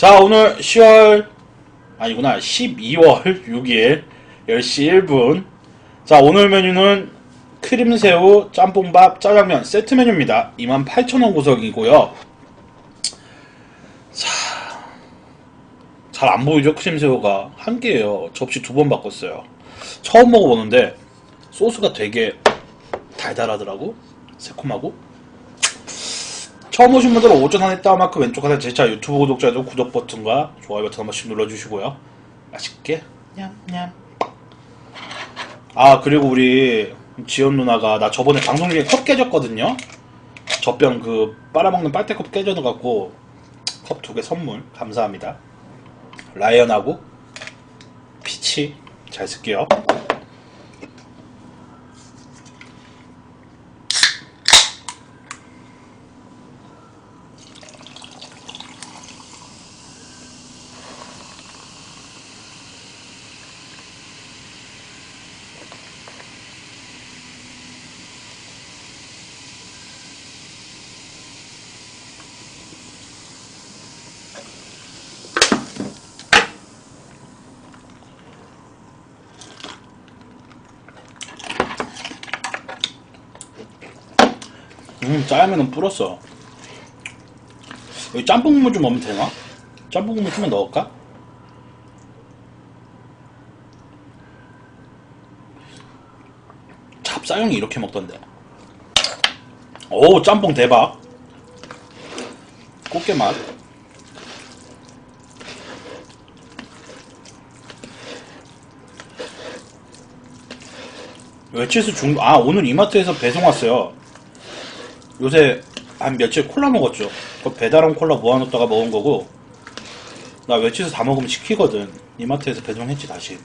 자, 오늘 10월, 아니구나, 12월 6일 10시 1분. 자, 오늘 메뉴는 크림새우, 짬뽕밥, 짜장면 세트 메뉴입니다. 28,000원 구성이고요. 자, 잘 안 보이죠? 크림새우가. 한 개예요. 접시 두 번 바꿨어요. 처음 먹어보는데, 소스가 되게 달달하더라고. 새콤하고. 처음 오신 분들은 오전 안에 따마크 왼쪽 하단 제차 유튜브 구독자도 구독 버튼과 좋아요 버튼 한 번씩 눌러주시고요. 맛있게 냠냠. 아 그리고 우리 지연 누나가 나 저번에 방송 중에 컵 깨졌거든요. 젖병 그 빨아먹는 빨대컵 깨져갖고 컵 두 개 선물 감사합니다. 라이언하고 피치 잘 쓸게요. 음, 짜장면은 불었어. 여기 짬뽕 국물 좀 넣으면 되나? 짬뽕 국물 좀만 넣을까? 찹싸형이 이렇게 먹던데. 오, 짬뽕 대박. 꽃게 맛. 외치에서 중, 아, 오늘 이마트에서 배송 왔어요. 요새 한 며칠 콜라 먹었죠. 그 배달온 콜라 모아놓다가 먹은 거고, 나 외치에서 다 먹으면 시키거든. 이마트에서 배송했지, 다시.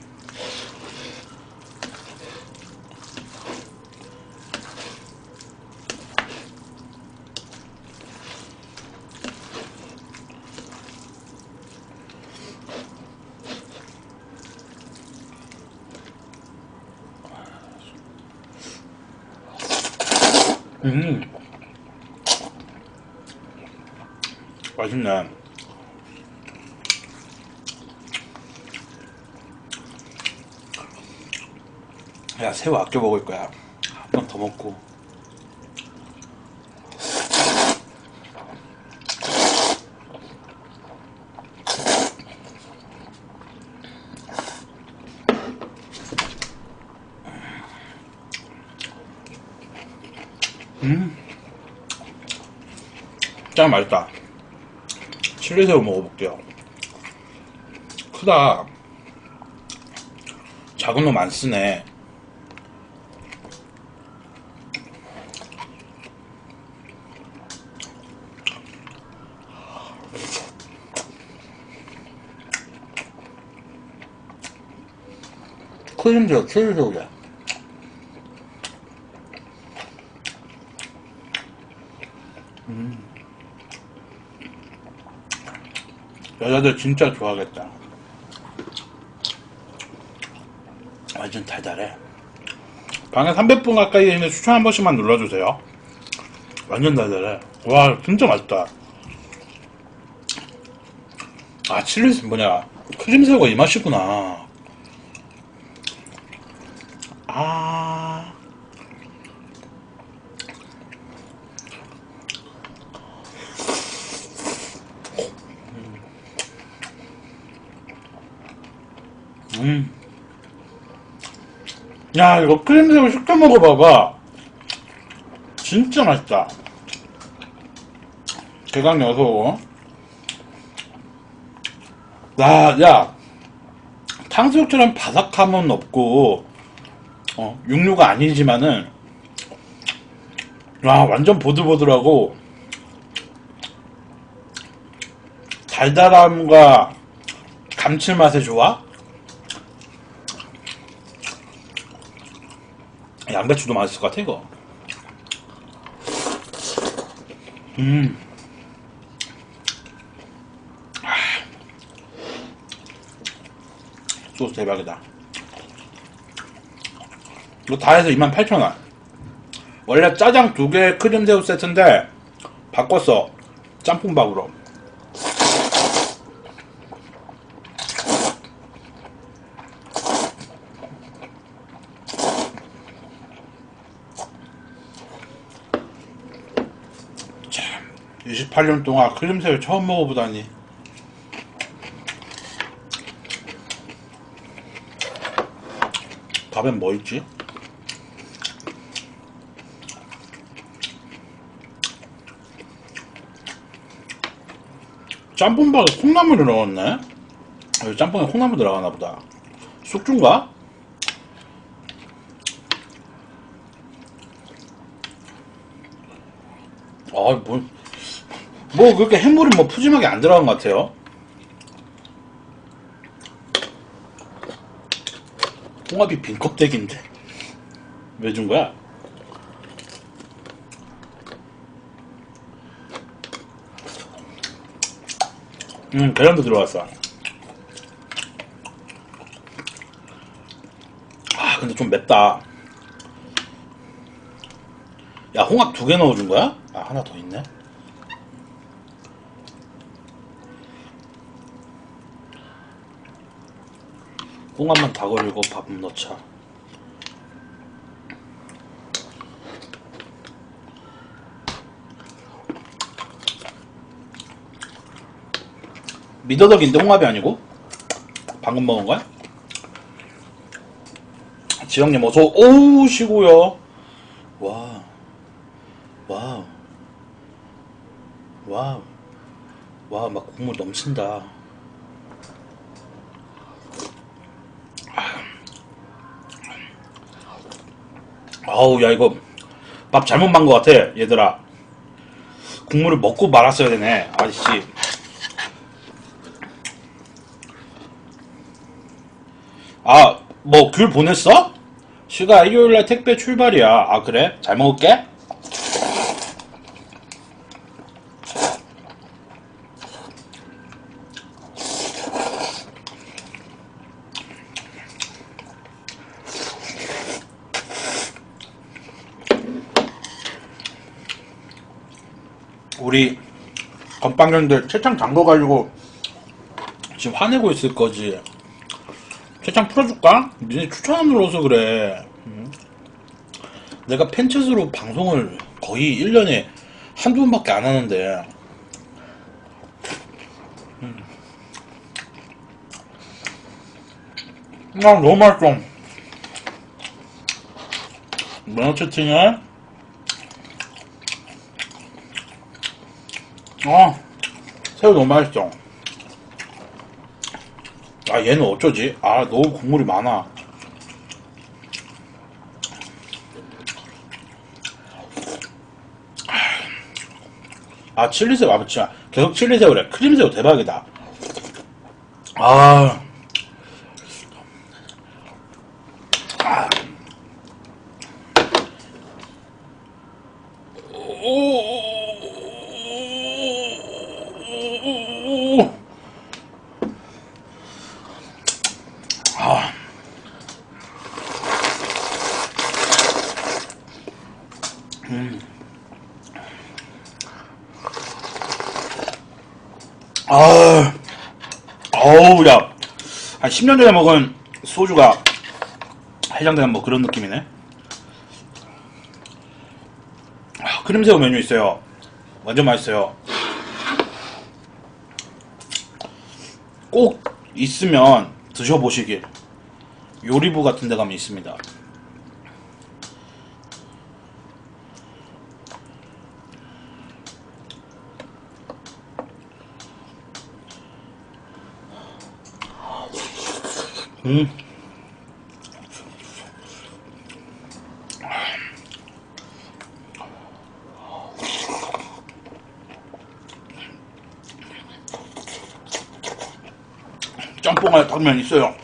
음. 맛있네. 야, 새우 아껴 먹을 거야. 한 번 더 먹고. 짱 맛있다. 칠리새우 먹어볼게요. 크다. 작은 놈 안 쓰네. 크림새우, 칠리새우야. 여자들 진짜 좋아하겠다. 완전 달달해. 방에 300분 가까이 있는 추천 한 번씩만 눌러주세요. 완전 달달해. 와, 진짜 맛있다. 아, 칠리, 뭐냐. 크림새우가 이 맛이구나. 아. 음. 야, 이거 크림새우 식감 먹어봐봐. 진짜 맛있다. 개강 여소. 나, 야, 탕수육처럼 바삭함은 없고, 어, 육류가 아니지만은, 와, 완전 보들보들하고, 달달함과 감칠맛의 조화? 양배추도 맛있을 것 같아 이거. 음. 아. 소스 대박이다. 이거 다 해서 28,000원. 원래 짜장 두개 크림새우 세트인데 바꿨어. 짬뽕밥으로 28년 동안 크림새우 처음 먹어보다니. 밥엔 뭐 있지? 짬뽕밥에 콩나물을 넣었네? 여기 짬뽕에 콩나물 들어가나 보다. 숙주인가? 아, 뭐, 뭐, 그렇게 해물은 뭐 푸짐하게 안 들어간 것 같아요. 홍합이 빈 껍데기인데. 왜 준 거야? 음, 계란도 들어갔어. 아, 근데 좀 맵다. 야, 홍합 두 개 넣어준 거야? 아, 하나 더 있네. 홍합만 다 걸리고 밥 넣자. 미더덕인데 홍합이 아니고? 방금 먹은 거야? 지영님 어서 오시고요. 와, 와우, 와우, 와, 막 국물 넘친다. 아우, 야 이거 밥 잘못 만것 같아, 얘들아. 국물을 먹고 말았어야 되네, 아저씨. 아, 뭐 귤 보냈어? 슈가 일요일날 택배 출발이야. 아 그래? 잘 먹을게. 우리 건빵년들 채창 잠궈가지고 지금 화내고 있을 거지. 채창 풀어줄까? 니네 추천 안 눌러서 그래. 응? 내가 팬챗으로 방송을 거의 1년에 한두 번밖에 안 하는데. 음. 아, 너무 맛있어. 면허 채팅에, 아, 새우 너무 맛있어. 아 얘는 어쩌지? 아 너무 국물이 많아. 아 칠리새우 아 진짜 계속 칠리새우래. 크림새우 대박이다. 아. 아. 오. 아. 음. 아. 어우, 야. 한 10년 전에 먹은 소주가 해장되는 뭐 그런 느낌이네. 아, 크림새우 메뉴 있어요. 완전 맛있어요. 꼭 있으면 드셔보시길. 요리부 같은 데 가면 있습니다. 음. 짬뽕에 당면 있어요.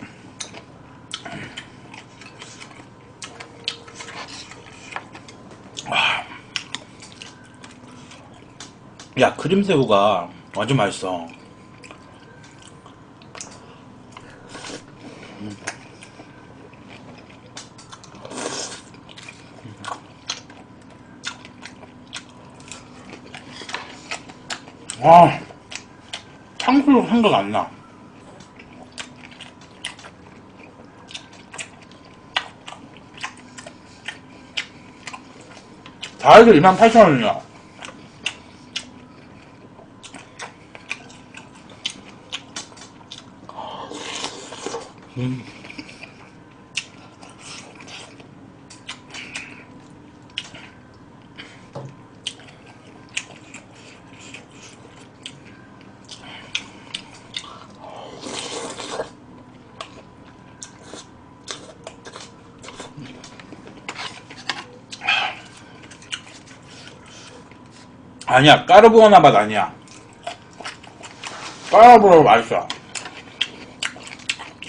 아. 야 크림새우가 완전 맛있어. 아, 탕수육 생각 안 나. 다 해서 28,000원이야. 아니야. 까르보나 맛 아니야. 까르보나 맛있어.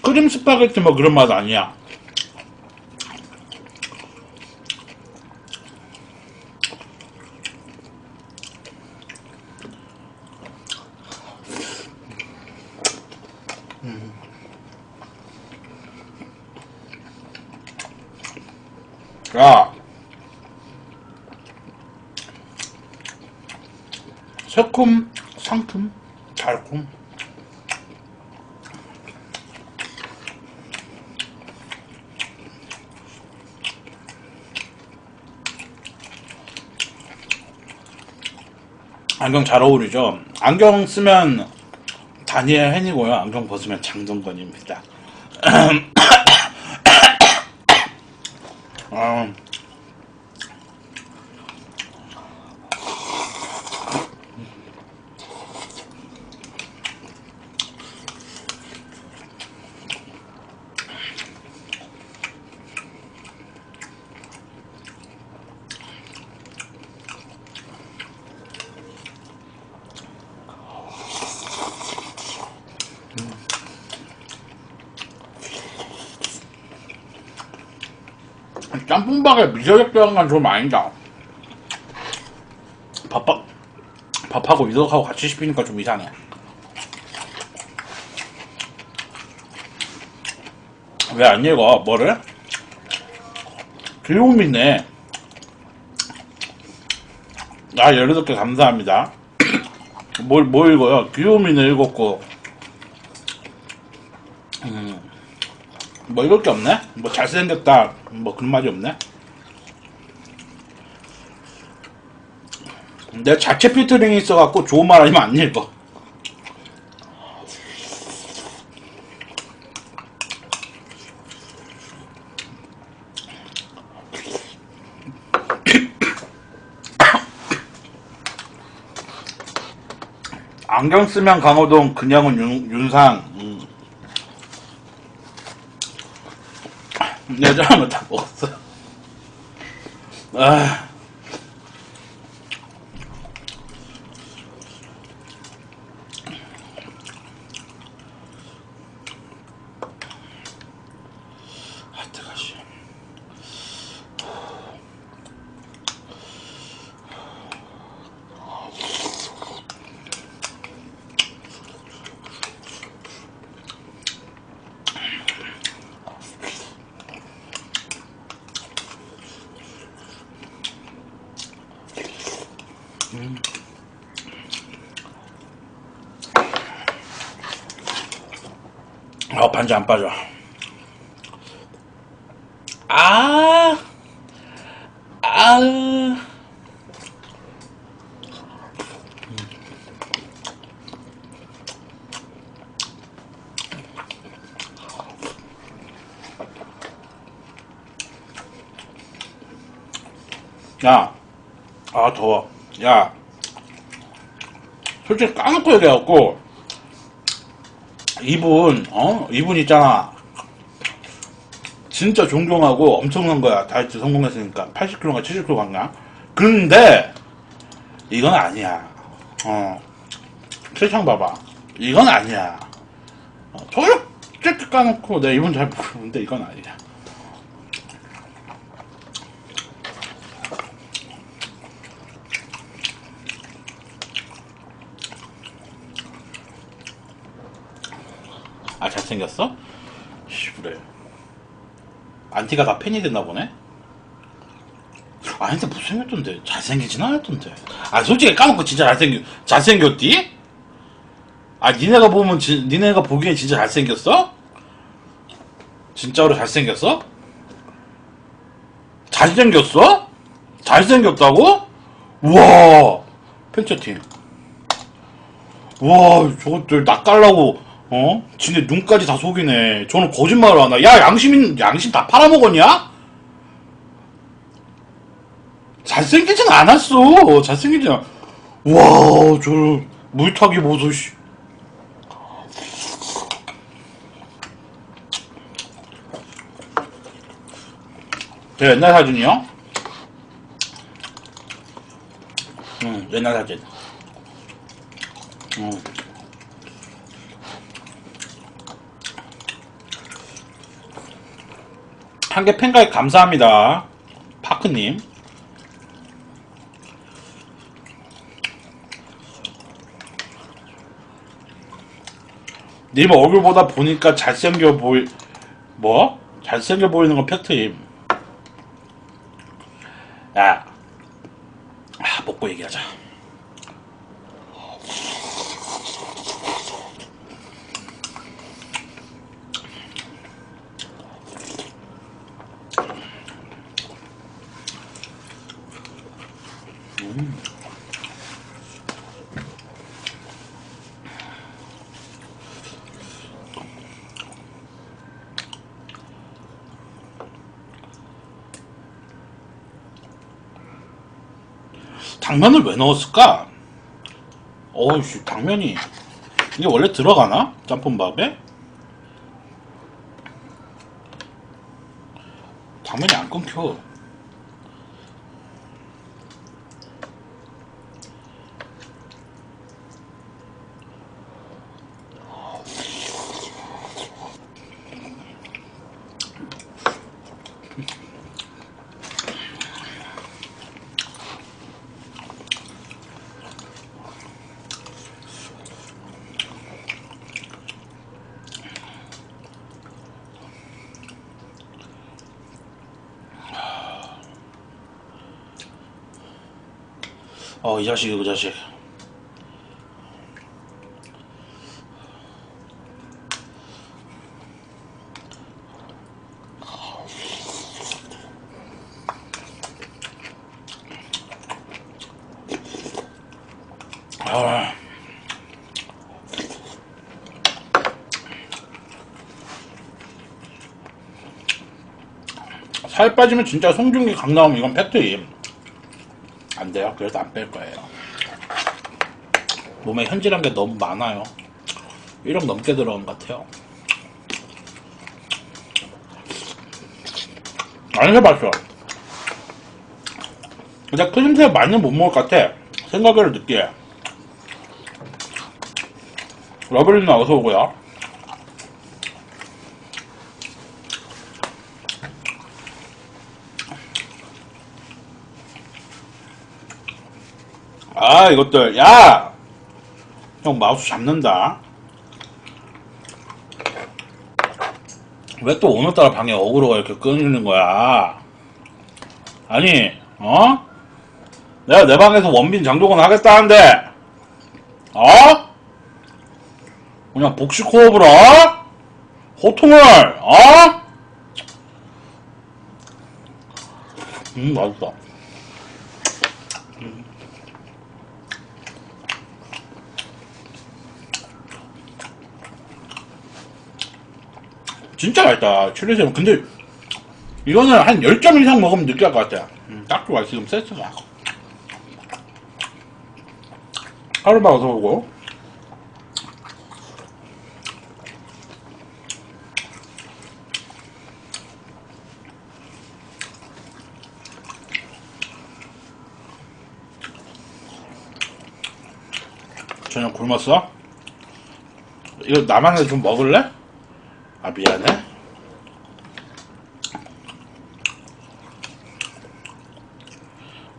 크림 스파게티 뭐 그런 맛 아니야 야 새콤, 상큼, 달콤. 안경 잘 어울리죠? 안경 쓰면 다니엘 헨이고요. 안경 벗으면 장동건입니다. 음, 짬뽕밥에 미소적 들어간 건 좀 아니다. 밥, 밥하고 미소하고 같이 씹히니까 좀 이상해. 왜 안 읽어? 뭐를? 귀요미네. 아, 18개 감사합니다. 뭘, 뭐 읽어요? 귀요미는 읽었고, 음, 뭐 읽을 게 없네? 뭐 잘생겼다, 뭐 그런 말이 없네? 내 자체 필터링이 있어갖고 좋은 말 아니면 안 읽어. 안경 쓰면 강호동, 그냥은 윤, 윤상. 음. 여자하면 다 먹었어. 아. 아, 반지 안 빠져. 아, 아. 야, 아, 더워. 야, 솔직히 까놓고 얘기해갖고, 이분, 어? 이분 있잖아. 진짜 존경하고 엄청난 거야. 다이어트 성공했으니까. 80kg인가 70kg 갔나? 근데, 이건 아니야. 어. 세상 봐봐. 이건 아니야. 어, 저렇게 까놓고 내가 이분 잘 모르는데 이건 아니야. 잘생겼어? 씨, 그래. 안티가 다 팬이 됐나 보네? 아닌데 못생겼던데. 잘생기진 않았던데. 아, 솔직히 까먹고 진짜 잘생겼, 잘생겼디? 아, 니네가 보면, 지, 니네가 보기엔 진짜 잘생겼어? 진짜로 잘생겼어? 잘생겼어? 잘생겼다고? 우와! 팬처팀. 와, 저것들 낚깔라고, 어? 지네 눈까지 다 속이네. 저는 거짓말을 하나. 야, 양심, 양심 다 팔아먹었냐? 잘생기진 않았어. 잘생기진 않... 와, 저, 물타기 보소, 씨. 제 옛날 사진이요? 응, 옛날 사진. 응. 한 개 팬가입 감사합니다. 파크님. 님 얼굴보다 보니까 잘생겨 보이, 뭐? 잘생겨 보이는 건 팩트임. 야. 아, 먹고 얘기하자. 당면을 왜 넣었을까? 어이씨, 당면이. 이게 원래 들어가나? 짬뽕밥에? 당면이 안 끊겨. 어, 이 자식, 이 자식. 아. 살 빠지면 진짜 송중기 강 나오면 이건 팩트임. 그래서 안 뺄 거예요. 몸에 현질한 게 너무 많아요. 1억 넘게 들어간 것 같아요. 안 해봤어. 근데 크림새 많이 못 먹을 것 같아. 생각을 느끼해. 러블리는 어서 오고요. 아, 이것들, 야! 형 마우스 잡는다. 왜 또 오늘따라 방에 어그로가 이렇게 끊이는 거야? 아니, 어? 내가 내 방에서 원빈 장동건 하겠다는데, 어? 그냥 복식 호흡을, 어? 호통을, 어? 음, 맛있다. 진짜 맛있다. 칠리새우. 근데 이거는 한 10점 이상 먹으면 느끼할 것 같아. 음, 딱 좋아. 지금 세트가. 하루만 어서 오고. 저녁 굶었어? 이거 나만의 좀 먹을래? 아 미안해.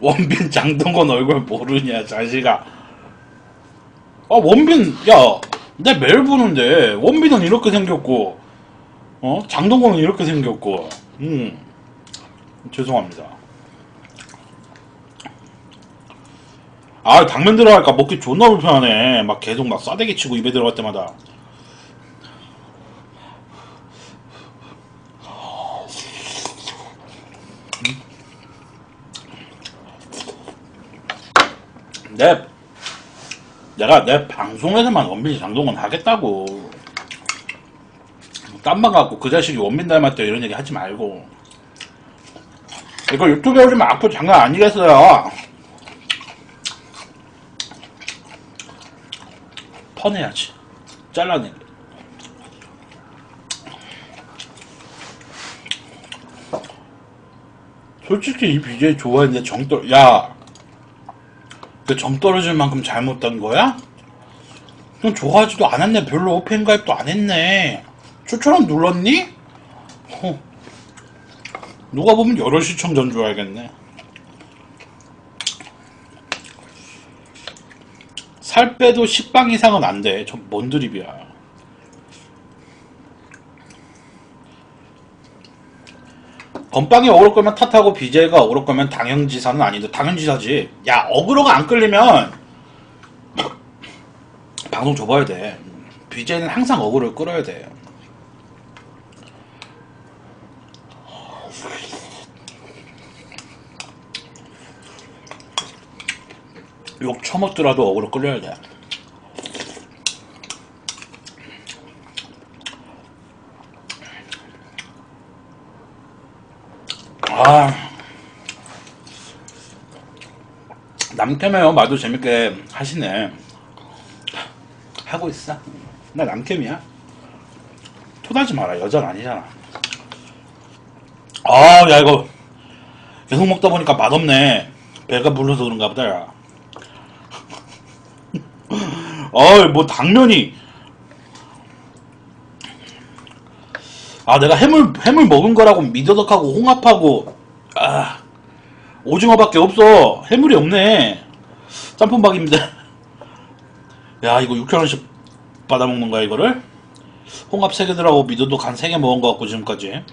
원빈 장동건 얼굴 모르냐 자식아. 아 원빈 야내 매일 보는데 원빈은 이렇게 생겼고 어 장동건은 이렇게 생겼고 음 죄송합니다. 아 당면 들어갈까 먹기 존나 불편하네. 막 계속 막 싸대기 치고 입에 들어갈 때마다. 내 내가 내 방송에서만 원빈이 장동건 하겠다고. 땀만 갖고 그 자식이 원빈 닮았다 이런 얘기 하지 말고. 이거 유튜브에 올리면 악플 장난 아니겠어요. 퍼내야지. 잘라내기 솔직히 이 BJ 좋아했는데 정 떨, 야, 그정 떨어질 만큼 잘못된 거야? 넌 좋아하지도 않았네. 별로 팬가입도 안 했네. 추천은 눌렀니? 어. 누가 보면 여러 시청자인 줄 알겠네. 살 빼도 10방 이상은 안 돼. 저 뭔 드립이야. 건빵이 어그로 끌면 탓하고 BJ가 어그로 끌면 당연지사는 아닌데 당연지사지. 야 어그로가 안 끌리면 방송 접어야 돼. BJ는 항상 어그로를 끌어야 돼. 욕 처먹더라도 어그로 끌려야 돼. 아. 남캠이요. 말도 재밌게 하시네. 하고 있어. 나 남캠이야. 토다지 마라. 여자는 아니잖아. 아, 야, 이거. 계속 먹다 보니까 맛없네. 배가 불러서 그런가 보다, 야. 어이, 뭐, 당면이. 아, 내가 해물, 해물 먹은 거라고 미더덕하고 홍합하고, 아, 오징어밖에 없어. 해물이 없네. 짬뽕박입니다. 야, 이거 6천원씩 받아먹는 거야, 이거를? 홍합 3개 들하고 미더덕 한 3개 먹은 거 같고, 지금까지.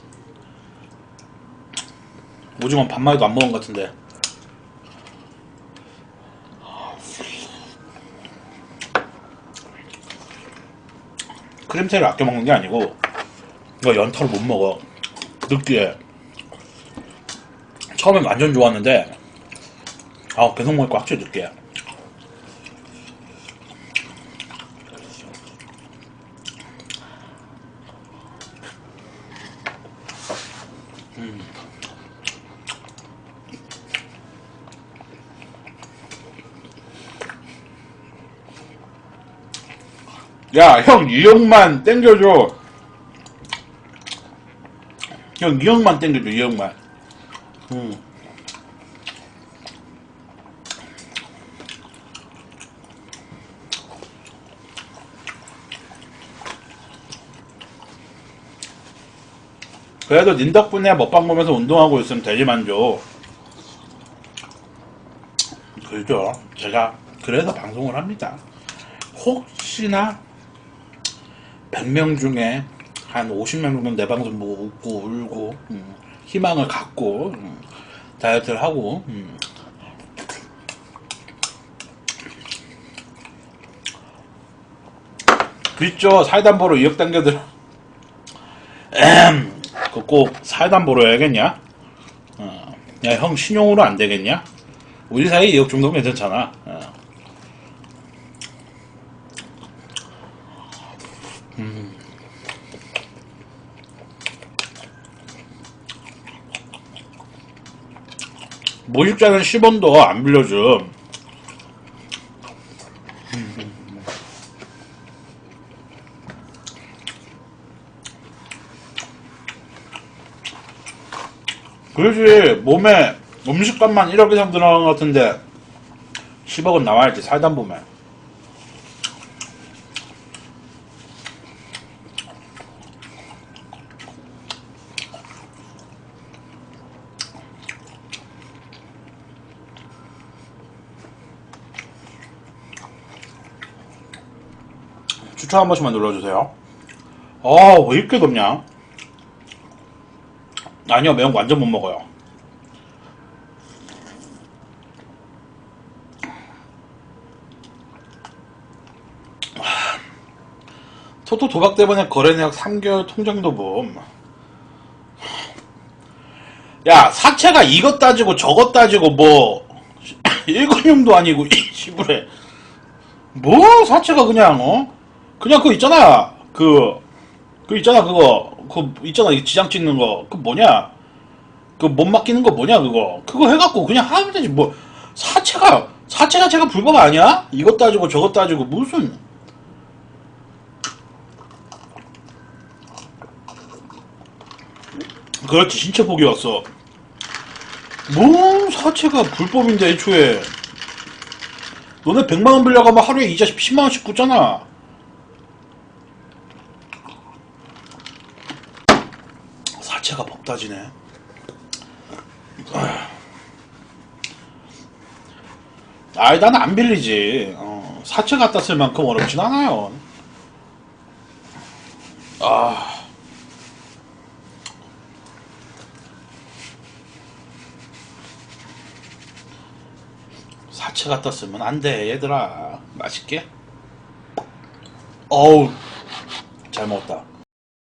오징어 반마리도 안 먹은 것 같은데. 크림새를 아껴 먹는 게 아니고, 이거 연타를 못 먹어. 느끼해. 처음엔 완전 좋았는데, 아, 계속 먹으니까 확실히 느끼해. 음. 야, 형, 이형만 땡겨줘. 형, 이형만 땡겨줘, 이형만. 음. 그래도 닌 덕분에 먹방 보면서 운동하고 있으면 되지만죠. 그죠. 제가 그래서 방송을 합니다. 혹시나 100명 중에 한 50명 정도 내 방송 보고 웃고 울고 음, 희망을 갖고 음, 다이어트를 하고 음. 그 있죠 사이담보로 2억 당겨들 엠 그거 꼭 사이담보로 해야겠냐 어. 야형 신용으로 안 되겠냐 우리 사이 2억 정도면 괜찮잖아 어. 모집자는 10원도 안 빌려줌. 그러지 몸에 음식값만 1억 이상 들어간 것 같은데 10억은 나와야지 살다 보면 추천 한 번씩만 눌러주세요 아 왜 이렇게 덥냐 아니요 매운 거 완전 못 먹어요 토토 도박 때문에 거래 내역 3개월 통장도 봄. 야, 사채가 이것 따지고 저것 따지고 뭐 일건용도 아니고 이 시부래. 뭐 사채가 그냥 어? 그냥 그거 있잖아. 그 그 있잖아 그거. 그 있잖아 이 지장 찍는 거. 그 뭐냐? 그 못 맡기는 거 뭐냐 그거. 그거 해갖고 그냥 하면 되지 뭐 사채가 사채 자체가 불법 아니야? 이것 따지고 저것 따지고 무슨. 그렇지 진짜 복이 왔어. 뭔 사채가 불법인데 애초에. 너네 100만원 빌려가면 하루에 이자 10만원씩 굳잖아 사채가 법 따지네. 아이 난 안 빌리지. 어, 사채 갖다 쓸 만큼 어렵진 않아요. 아. 사채 갖다 쓰면 안 돼 얘들아. 맛있게? 어우 잘 먹었다